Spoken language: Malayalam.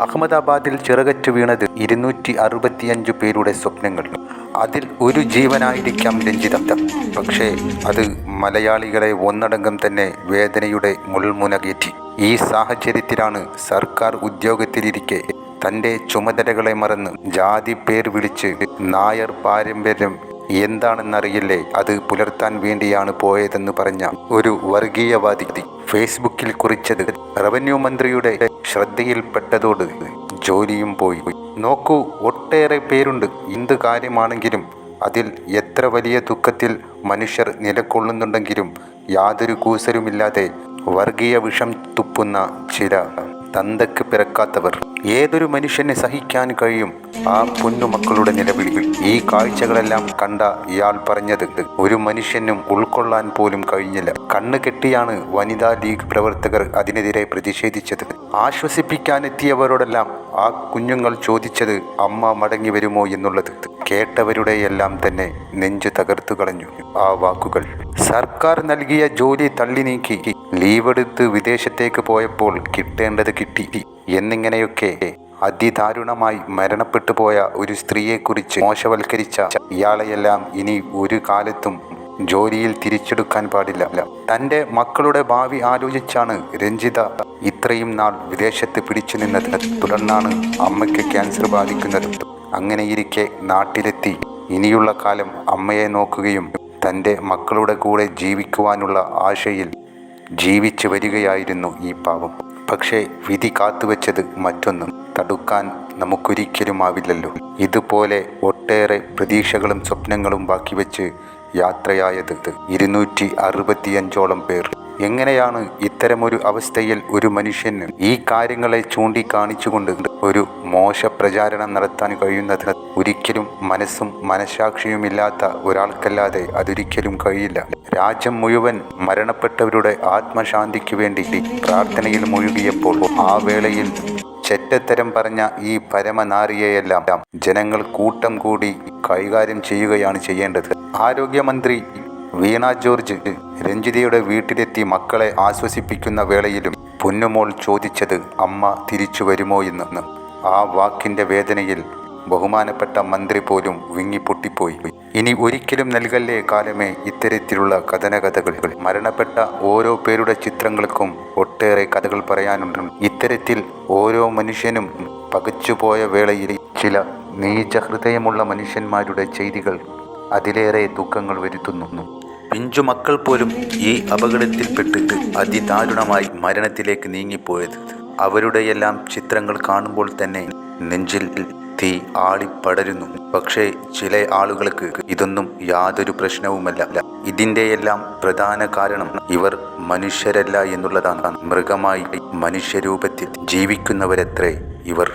അഹമ്മദാബാദിൽ ചിറകറ്റു വീണത് ഇരുന്നൂറ്റി അറുപത്തിയഞ്ചു പേരുടെ സ്വപ്നങ്ങൾ. അതിൽ ഒരു ജീവനായിരിക്കാം രഞ്ജിതം പക്ഷേ അത് മലയാളികളെ ഒന്നടങ്കം തന്നെ വേദനയുടെ മുൾമുനകേറ്റി ഈ സാഹചര്യത്തിലാണ് സർക്കാർ ഉദ്യോഗത്തിലിരിക്കെ തന്റെ ചുമതലകളെ മറന്ന് ജാതി പേർ വിളിച്ച് നായർ പാരമ്പര്യം എന്താണെന്നറിയില്ലേ? അത് പുലർത്താൻ വേണ്ടിയാണ് പോയതെന്ന് പറഞ്ഞ ഒരു വർഗീയവാദി ഫേസ്ബുക്കിൽ കുറിച്ചത് റവന്യൂ മന്ത്രിയുടെ ശ്രദ്ധയിൽപ്പെട്ടതോട് ജോലിയും പോയി. നോക്കൂ ഒട്ടേറെ പേരുണ്ട്. എന്ത് കാര്യമാണെങ്കിലും അതിൽ എത്ര വലിയ ദുഃഖത്തിൽ മനുഷ്യർ നിലകൊള്ളുന്നുണ്ടെങ്കിലും യാതൊരു കൂസലുമില്ലാതെ വർഗീയ വിഷം തുപ്പുന്ന ചില തന്തക്ക് പിറക്കാത്തവർ ഏതൊരു മനുഷ്യനെ സഹിക്കാൻ കഴിയും? ആ പൊന്നുമക്കളുടെ നിലവിളി ഈ കാഴ്ചകളെല്ലാം കണ്ട ഇയാൾ പറഞ്ഞത് ഒരു മനുഷ്യനും ഉൾക്കൊള്ളാൻ പോലും കഴിഞ്ഞില്ല. കണ്ണു കെട്ടിയാണ് വനിതാ ലീഗ് പ്രവർത്തകർ അതിനെതിരെ പ്രതിഷേധിച്ചത്. ആശ്വസിപ്പിക്കാനെത്തിയവരോടെല്ലാം ആ കുഞ്ഞുങ്ങൾ ചോദിച്ചത് അമ്മ മടങ്ങി വരുമോ? എന്നുള്ളത്. കേട്ടവരുടെയെല്ലാം തന്നെ നെഞ്ചു തകർത്തു കളഞ്ഞു ആ വാക്കുകൾ. സർക്കാർ നൽകിയ ജോലി തള്ളി നീക്കി. ലീവെടുത്ത് വിദേശത്തേക്ക് പോയപ്പോൾ കിട്ടേണ്ടത് കിട്ടി. എന്നിങ്ങനെയൊക്കെ അതിദാരുണമായി മരണപ്പെട്ടു പോയ ഒരു സ്ത്രീയെക്കുറിച്ച് മോശവൽക്കരിച്ച ഇയാളെയെല്ലാം ഇനി ഒരു കാലത്തും ജോലിയിൽ തിരിച്ചെടുക്കാൻ പാടില്ല. തന്റെ മക്കളുടെ ഭാവി ആലോചിച്ചാണ് രഞ്ജിത ഇത്രയും നാൾ വിദേശത്ത് പിടിച്ചു നിന്നത്. തുടർന്നാണ് അമ്മയ്ക്ക് ക്യാൻസർ ബാധിക്കുന്നത്. അങ്ങനെയിരിക്കെ നാട്ടിലെത്തി. ഇനിയുള്ള കാലം അമ്മയെ നോക്കുകയും തന്റെ മക്കളുടെ കൂടെ ജീവിക്കുവാനുള്ള ആശയിൽ ജീവിച്ചു വരികയായിരുന്നു ഈ പാവം. പക്ഷേ വിധി കാത്തുവെച്ചത് മറ്റൊന്നും തടുക്കാൻ നമുക്കൊരിക്കലും ആവില്ലല്ലോ ഇതുപോലെ ഒട്ടേറെ പ്രതീക്ഷകളും സ്വപ്നങ്ങളും ബാക്കി വെച്ച് യാത്രയായത് ഇരുന്നൂറ്റി അറുപത്തിയഞ്ചോളം പേർ. എങ്ങനെയാണ് ഇത്തരമൊരു അവസ്ഥയിൽ ഒരു മനുഷ്യന് ഈ കാര്യങ്ങളെ ചൂണ്ടിക്കാണിച്ചുകൊണ്ട് ഒരു മോശ പ്രചാരണം നടത്താൻ കഴിയുന്നത് ഒരിക്കലും മനസ്സും മനസാക്ഷിയുമില്ലാത്ത ഒരാൾക്കല്ലാതെ അതൊരിക്കലും കഴിയില്ല. രാജ്യം മുഴുവൻ മരണപ്പെട്ടവരുടെ ആത്മശാന്തിക്ക് വേണ്ടി പ്രാർത്ഥനയിൽ മുഴുകിയപ്പോൾ ആ വേളയിൽ ചെറ്റത്തരം പറഞ്ഞ ഈ പരമനാരിയെയെല്ലാം ജനങ്ങൾ കൂട്ടം കൂടി കൈകാര്യം ചെയ്യുകയാണ് ചെയ്യേണ്ടത്. ആരോഗ്യമന്ത്രി വീണ ജോർജ് രഞ്ജിതയുടെ വീട്ടിലെത്തി മക്കളെ ആശ്വസിപ്പിക്കുന്ന വേളയിലും പൊന്നുമോൾ ചോദിച്ചത് അമ്മ തിരിച്ചു വരുമോ എന്ന് ആ വാക്കിന്റെ വേദനയിൽ ബഹുമാനപ്പെട്ട മന്ത്രി പോലും വിങ്ങിപ്പൊട്ടിപ്പോയി. ഇനി ഒരിക്കലും നൽകല്ലേ കാലമേ ഇത്തരത്തിലുള്ള കഥനകഥകൾ? മരണപ്പെട്ട ഓരോ പേരുടെ ചിത്രങ്ങൾക്കും ഒട്ടേറെ കഥകൾ പറയാനുണ്ട്. ഇത്തരത്തിൽ ഓരോ മനുഷ്യനും പകച്ചുപോയ വേളയിൽ ചില നീചഹൃദയമുള്ള മനുഷ്യന്മാരുടെ ചെയ്തികൾ അതിലേറെ ദുഃഖങ്ങൾ വരുത്തുന്നു. പിഞ്ചു മക്കൾ പോലും ഈ അപകടത്തിൽപ്പെട്ടിട്ട് അതിദാരുണമായി മരണത്തിലേക്ക് നീങ്ങിപ്പോയത്. അവരുടെയെല്ലാം ചിത്രങ്ങൾ കാണുമ്പോൾ തന്നെ നെഞ്ചിൽ തീ ആളിപ്പടരുന്നു. പക്ഷേ ചില ആളുകൾക്ക് ഇതൊന്നും യാതൊരു പ്രശ്നവുമല്ല. ഇതിന്റെയെല്ലാം പ്രധാന കാരണം ഇവർ മനുഷ്യരല്ല എന്നുള്ളതാണ്. മൃഗമായി മനുഷ്യരൂപത്തിൽ ജീവിക്കുന്നവരത്രേ ഇവർ.